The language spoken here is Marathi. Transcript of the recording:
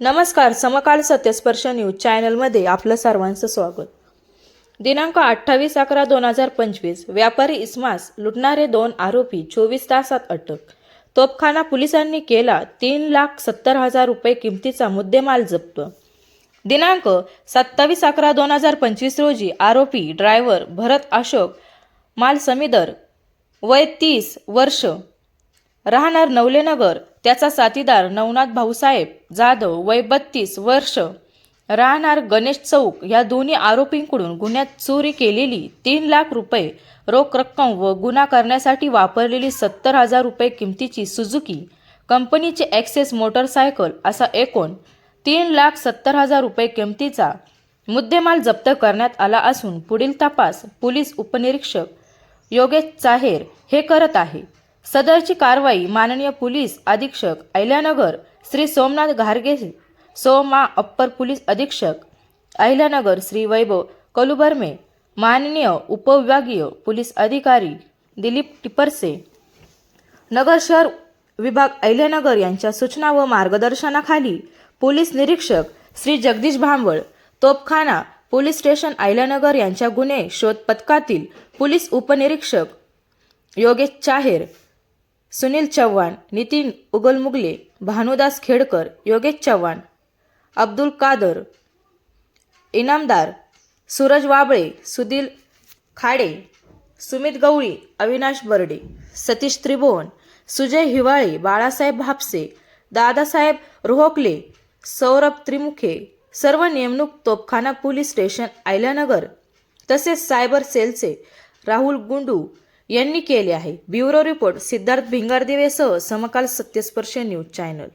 नमस्कार समकाल सत्यस्पर्श न्यूज चॅनलमध्ये आपलं सर्वांचं स्वागत. दिनांक अठ्ठावीस अकरा दोन हजार पंचवीस व्यापारी इस्मास लुटणारे दोन आरोपी चोवीस तासात अटक. तोपखाना पोलिसांनी केला तीन लाख सत्तर हजार रुपये किमतीचा मुद्देमाल जप्त. दिनांक सत्तावीस अकरा दोन हजार पंचवीस रोजी आरोपी ड्रायव्हर भरत अशोक माल समीदर वय तीस वर्ष राहणार नवलेनगर त्याचा साथीदार नवनाथ भाऊसाहेब जाधव वय बत्तीस वर्ष. राहणार गणेश चौक या दोन्ही आरोपींकडून गुन्ह्यात चोरी केलेली तीन लाख रुपये रोख रक्कम व गुन्हा करण्यासाठी वापरलेली सत्तर हजार रुपये किमतीची सुझुकी कंपनीची ॲक्सेस मोटरसायकल असा एकूण तीन लाख सत्तर हजार रुपये किमतीचा मुद्देमाल जप्त करण्यात आला असून पुढील तपास पोलीस उपनिरीक्षक योगेश चाहेर हे करत आहे. सदरची कारवाई माननीय पोलीस अधीक्षक अहिल्यानगर श्री सोमनाथ घारगे सोमा अप्पर पोलीस अधीक्षक अहिल्यानगर श्री वैभव कलुबर्मे माननीय उपविभागीय पोलीस अधिकारी दिलीप टिपरसे नगर शहर विभाग अहिल्यानगर यांच्या सूचना व मार्गदर्शनाखाली पोलीस निरीक्षक श्री जगदीश भांबळ तोपखाना पोलीस स्टेशन अहिल्यानगर यांच्या गुन्हे शोध पथकातील पोलीस उपनिरीक्षक योगेश चाहेर सुनील चव्हाण नितीन उगलमुगले भानुदास खेडकर योगेश चव्हाण अब्दुल कादर इनामदार सूरज वाबळे सुधील खाडे सुमित गवळी अविनाश बर्डे सतीश त्रिभुवन सुजय हिवाळे बाळासाहेब भापसे दादासाहेब रोहकले सौरभ त्रिमुखे सर्व नेमणूक तोपखाना पोलीस स्टेशन आयल्यानगर तसेच सायबर सेलचे राहुल गुंडू यांनी केले आहे. ब्युरो रिपोर्ट सिद्धार्थ भिंगारदेवेसह समकाल सत्यस्पर्श न्यूज चॅनल.